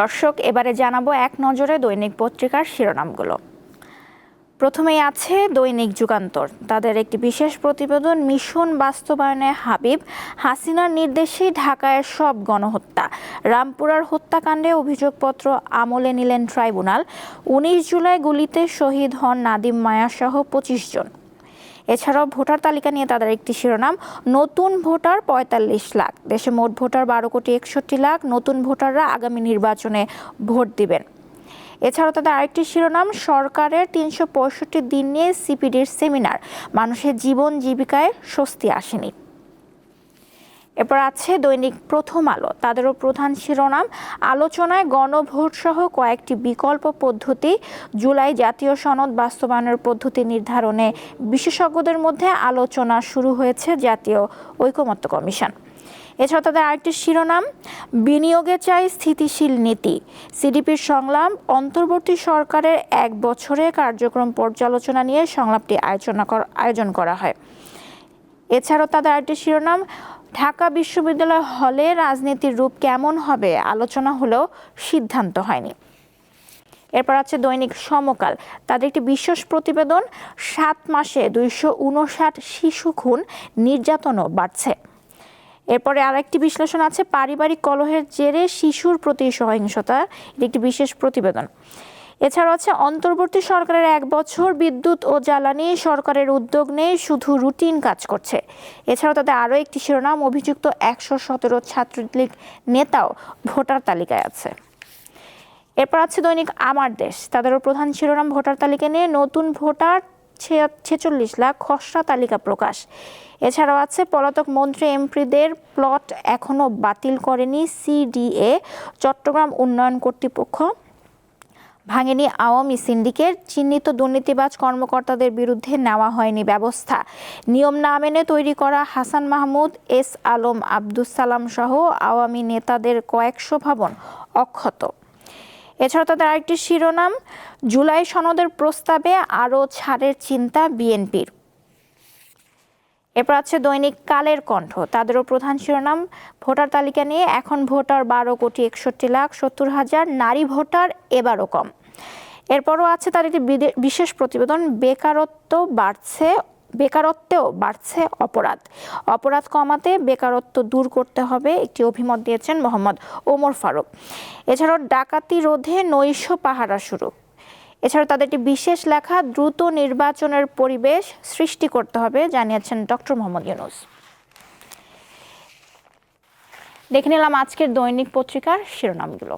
দর্শক, এবারে জানাব এক নজরে দৈনিক পত্রিকার শিরোনামগুলো। প্রথমেই আছে দৈনিক যুগান্তর। তাদের একটি বিশেষ প্রতিবেদন, মিশন বাস্তবায়নে হাবিব, হাসিনার নির্দেশেই ঢাকায় সব গণহত্যা। রামপুরার হত্যাকাণ্ডে অভিযোগপত্র আমলে নিলেন ট্রাইব্যুনাল। উনিশ জুলাই গুলিতে শহীদ হন নাদিম মায়াসহ পঁচিশ জন। এছাড়াও ভোটার তালিকা নিয়ে তাদের একটি শিরোনাম, নতুন ভোটার পঁয়তাল্লিশ লাখ। দেশে মোট ভোটার বারো কোটি একষট্টি লাখ, নতুন ভোটাররা আগামী নির্বাচনে ভোট দিবেন। এছাড়াও তাদের আরেকটি শিরোনাম, সরকারের তিনশো পঁয়ষট্টি দিন নিয়ে সিপিডির সেমিনার। মানুষের জীবন জীবিকায় স্বস্তি আসেনি। এরপর আছে দৈনিক প্রথম আলো। তাদেরও প্রধান শিরোনাম, আলোচনায় গণভোট সহ কয়েকটি বিকল্প পদ্ধতি, জুলাই জাতীয় সনদ বাস্তবায়নের পদ্ধতি নির্ধারণে বিশেষজ্ঞদের মধ্যে আলোচনা শুরু হয়েছে জাতীয় ঐকমত্য কমিশন। এছাড়া তাদের আরেকটি শিরোনাম, বিনিয়োগে চাই স্থিতিশীল নীতি। সিডিপির সংলাপ, অন্তর্বর্তী সরকারের এক বছরে কার্যক্রম পর্যালোচনা নিয়ে সংলাপটি আয়োজনা আয়োজন করা হয়। এছাড়াও তাদের আরেকটি শিরোনাম ঢাকা বিশ্ববিদ্যালয় হলে রাজনীতির রূপ কেমন হবে? আলোচনা হলেও সিদ্ধান্ত হয়নি। এরপর আছে দৈনিক সমকাল। তাদের একটি বিশেষ প্রতিবেদন, সাত মাসে দুইশো উনষাট শিশু খুন, নির্যাতনও বাড়ছে। এরপরে আরেকটি বিশ্লেষণ আছে, পারিবারিক কলহের জেরে শিশুর প্রতি সহিংসতা, এটি একটি বিশেষ প্রতিবেদন। এছাড়াও আছে অন্তর্বর্তী সরকারের এক বছর বিদ্যুৎ ও জ্বালানি সরকারের উদ্যোগ নেই শুধু রুটিন কাজ করছে। এছাড়াও তাদের আরও একটি শিরোনাম, অভিযুক্ত একশো সতেরো ছাত্রলীগ নেতাও ভোটার তালিকায় আছে। এরপর আছে দৈনিক আমার দেশ। তাদেরও প্রধান শিরোনাম ভোটার তালিকা নিয়ে নতুন ভোটার ছেচল্লিশ লাখ খসড়া তালিকা প্রকাশ। এছাড়াও আছে পলাতক মন্ত্রী এমপিদের প্লট এখনও বাতিল করেনি সিডিএ। চট্টগ্রাম উন্নয়ন কর্তৃপক্ষ ভাঙেনি আওয়ামী সিন্ডিকেট। চিহ্নিত দুর্নীতিবাজ কর্মকর্তাদের বিরুদ্ধে নেওয়া হয়নি ব্যবস্থা। নিয়ম না মেনে তৈরি করা হাসান মাহমুদ, এস আলম আব্দুস সালাম সহ আওয়ামী নেতাদের কয়েকশো ভবন অক্ষত। এছাড়া তাদের আরেকটি শিরোনাম, জুলাই সনদের প্রস্তাবে আরও ছাড়ের চিন্তা বিএনপির। এরপর আছে দৈনিক কালের কণ্ঠ। তাদেরও প্রধান শিরোনাম, ভোটার তালিকা নিয়ে এখন ভোটার বারো কোটি একষট্টি লাখ সত্তর হাজার, নারী ভোটার এবারও কম। এরপরও আছে তার একটি বিশেষ প্রতিবেদন, বেকারত্ব বাড়ছে, বেকারত্বেও বাড়ছে অপরাধ। অপরাধ কমাতে বেকারত্ব দূর করতে হবে, একটি অভিমত দিয়েছেন মোহাম্মদ ওমর ফারুক। এছাড়াও ডাকাতি রোধে নৈশ পাহারা শুরু। এছাড়া তাদের একটি বিশেষ লেখা, দ্রুত নির্বাচনের পরিবেশ সৃষ্টি করতে হবে, জানিয়েছেন ডক্টর মোহাম্মদ ইউনুস। দেখে নিলাম আজকের দৈনিক পত্রিকার শিরোনামগুলো।